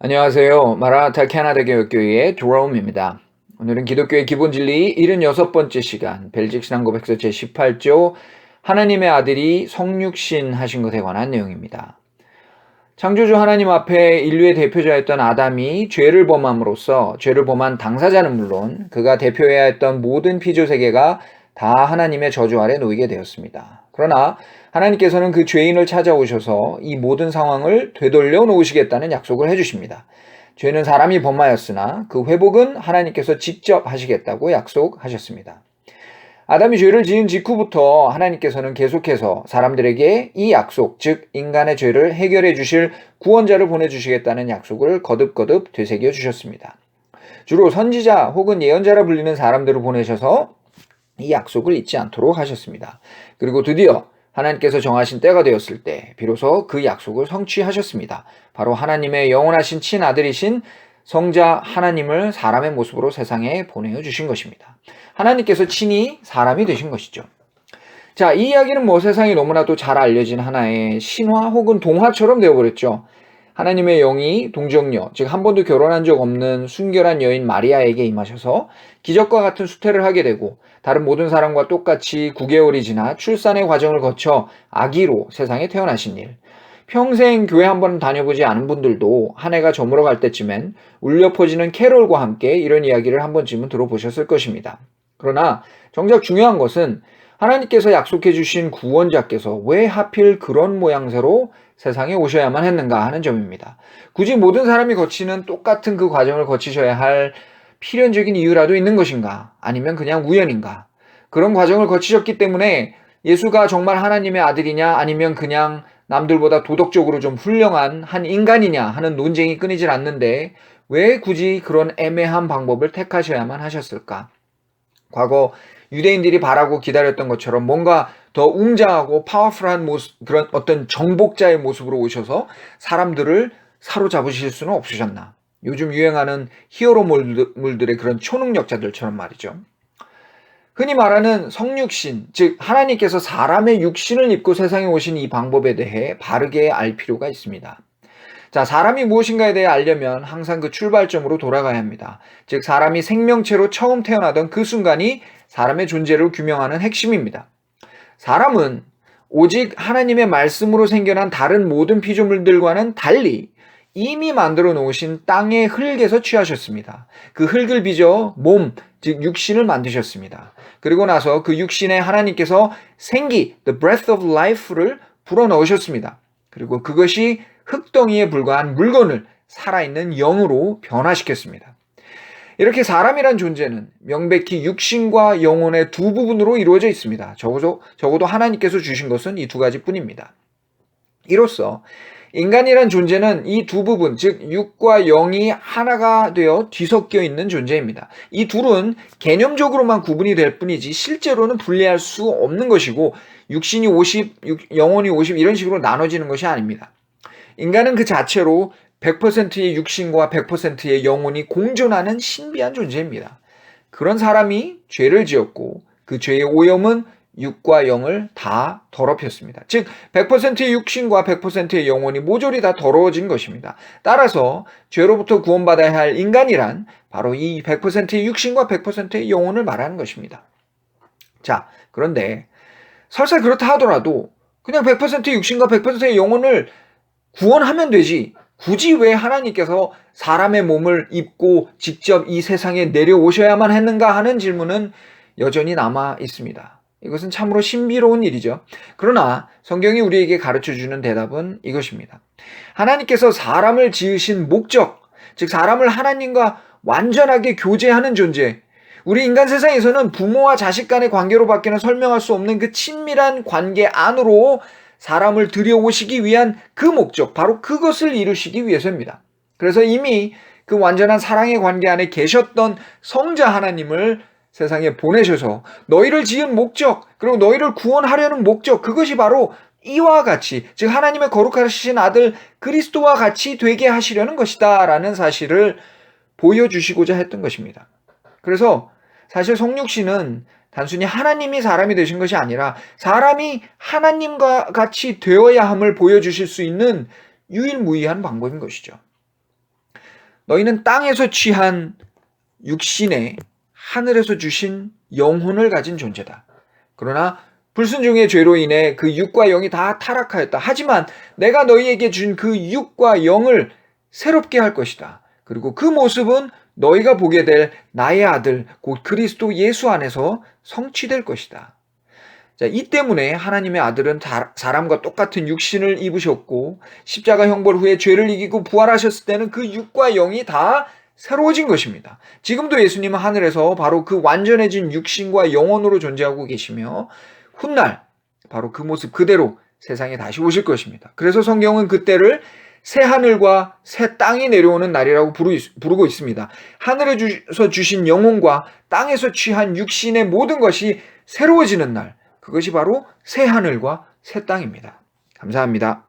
안녕하세요. 마라타 캐나다 교육교회의 드롬입니다. 오늘은 기독교의 기본 진리 76번째 시간, 벨직 신앙 고백서 제18조 하나님의 아들이 성육신 하신 것에 관한 내용입니다. 창조주 하나님 앞에 인류의 대표자였던 아담이 죄를 범함으로써 죄를 범한 당사자는 물론 그가 대표해야 했던 모든 피조 세계가 다 하나님의 저주 아래 놓이게 되었습니다. 그러나 하나님께서는 그 죄인을 찾아오셔서 이 모든 상황을 되돌려 놓으시겠다는 약속을 해주십니다. 죄는 사람이 범하였으나 그 회복은 하나님께서 직접 하시겠다고 약속하셨습니다. 아담이 죄를 지은 직후부터 하나님께서는 계속해서 사람들에게 이 약속, 즉 인간의 죄를 해결해 주실 구원자를 보내 주시겠다는 약속을 거듭거듭 되새겨 주셨습니다. 주로 선지자 혹은 예언자라 불리는 사람들을 보내셔서 이 약속을 잊지 않도록 하셨습니다. 그리고 드디어 하나님께서 정하신 때가 되었을 때 비로소 그 약속을 성취하셨습니다. 바로 하나님의 영원하신 친아들이신 성자 하나님을 사람의 모습으로 세상에 보내어 주신 것입니다. 하나님께서 친히 사람이 되신 것이죠. 자, 이 이야기는 뭐 세상에 너무나도 잘 알려진 하나의 신화 혹은 동화처럼 되어버렸죠. 하나님의 영이 동정녀, 즉 한 번도 결혼한 적 없는 순결한 여인 마리아에게 임하셔서 기적과 같은 수태를 하게 되고 다른 모든 사람과 똑같이 9개월이 지나 출산의 과정을 거쳐 아기로 세상에 태어나신 일. 평생 교회 한 번 다녀보지 않은 분들도 한 해가 저물어 갈 때쯤엔 울려 퍼지는 캐롤과 함께 이런 이야기를 한 번쯤은 들어보셨을 것입니다. 그러나 정작 중요한 것은 하나님께서 약속해 주신 구원자께서 왜 하필 그런 모양새로 세상에 오셔야만 했는가 하는 점입니다. 굳이 모든 사람이 거치는 똑같은 그 과정을 거치셔야 할 필연적인 이유라도 있는 것인가? 아니면 그냥 우연인가? 그런 과정을 거치셨기 때문에 예수가 정말 하나님의 아들이냐? 아니면 그냥 남들보다 도덕적으로 좀 훌륭한 한 인간이냐? 하는 논쟁이 끊이질 않는데 왜 굳이 그런 애매한 방법을 택하셔야만 하셨을까? 과거 유대인들이 바라고 기다렸던 것처럼 뭔가 더 웅장하고 파워풀한 모습, 그런 어떤 정복자의 모습으로 오셔서 사람들을 사로잡으실 수는 없으셨나. 요즘 유행하는 히어로물들의 그런 초능력자들처럼 말이죠. 흔히 말하는 성육신, 즉 하나님께서 사람의 육신을 입고 세상에 오신 이 방법에 대해 바르게 알 필요가 있습니다. 자, 사람이 무엇인가에 대해 알려면 항상 그 출발점으로 돌아가야 합니다. 즉 사람이 생명체로 처음 태어나던 그 순간이 사람의 존재를 규명하는 핵심입니다. 사람은 오직 하나님의 말씀으로 생겨난 다른 모든 피조물들과는 달리 이미 만들어 놓으신 땅의 흙에서 취하셨습니다. 그 흙을 빚어 몸, 즉 육신을 만드셨습니다. 그리고 나서 그 육신에 하나님께서 생기, the breath of life를 불어 넣으셨습니다. 그리고 그것이 흙덩이에 불과한 물건을 살아있는 영으로 변화시켰습니다. 이렇게 사람이란 존재는 명백히 육신과 영혼의 두 부분으로 이루어져 있습니다. 적어도, 적어도 하나님께서 주신 것은 이 두 가지 뿐입니다. 이로써 인간이란 존재는 이 두 부분, 즉 육과 영이 하나가 되어 뒤섞여 있는 존재입니다. 이 둘은 개념적으로만 구분이 될 뿐이지 실제로는 분리할 수 없는 것이고 육신이 50, 영혼이 50 이런 식으로 나눠지는 것이 아닙니다. 인간은 그 자체로 100%의 육신과 100%의 영혼이 공존하는 신비한 존재입니다. 그런 사람이 죄를 지었고 그 죄의 오염은 육과 영을 다 더럽혔습니다. 즉 100%의 육신과 100%의 영혼이 모조리 다 더러워진 것입니다. 따라서 죄로부터 구원받아야 할 인간이란 바로 이 100%의 육신과 100%의 영혼을 말하는 것입니다. 자, 그런데 설사 그렇다 하더라도 그냥 100%의 육신과 100%의 영혼을 구원하면 되지 굳이 왜 하나님께서 사람의 몸을 입고 직접 이 세상에 내려오셔야만 했는가 하는 질문은 여전히 남아 있습니다. 이것은 참으로 신비로운 일이죠. 그러나 성경이 우리에게 가르쳐 주는 대답은 이것입니다. 하나님께서 사람을 지으신 목적, 즉 사람을 하나님과 완전하게 교제하는 존재, 우리 인간 세상에서는 부모와 자식 간의 관계로밖에는 설명할 수 없는 그 친밀한 관계 안으로 사람을 들여오시기 위한 그 목적, 바로 그것을 이루시기 위해서입니다. 그래서 이미 그 완전한 사랑의 관계 안에 계셨던 성자 하나님을 세상에 보내셔서 너희를 지은 목적, 그리고 너희를 구원하려는 목적, 그것이 바로 이와 같이, 즉 하나님의 거룩하신 아들 그리스도와 같이 되게 하시려는 것이다. 라는 사실을 보여주시고자 했던 것입니다. 그래서 사실 성육신은 단순히 하나님이 사람이 되신 것이 아니라 사람이 하나님과 같이 되어야 함을 보여주실 수 있는 유일무이한 방법인 것이죠. 너희는 땅에서 취한 육신에 하늘에서 주신 영혼을 가진 존재다. 그러나 불순종의 죄로 인해 그 육과 영이 다 타락하였다. 하지만 내가 너희에게 준 그 육과 영을 새롭게 할 것이다. 그리고 그 모습은 너희가 보게 될 나의 아들, 곧 그리스도 예수 안에서 성취될 것이다. 자, 이 때문에 하나님의 아들은 다- 사람과 똑같은 육신을 입으셨고, 십자가 형벌 후에 죄를 이기고 부활하셨을 때는 그 육과 영이 다 새로워진 것입니다. 지금도 예수님은 하늘에서 바로 그 완전해진 육신과 영혼으로 존재하고 계시며, 훗날 바로 그 모습 그대로 세상에 다시 오실 것입니다. 그래서 성경은 그때를 새 하늘과 새 땅이 내려오는 날이라고 부르- 부르고 있습니다. 하늘에서 주신 영혼과 땅에서 취한 육신의 모든 것이 새로워지는 날, 그것이 바로 새 하늘과 새 땅입니다. 감사합니다.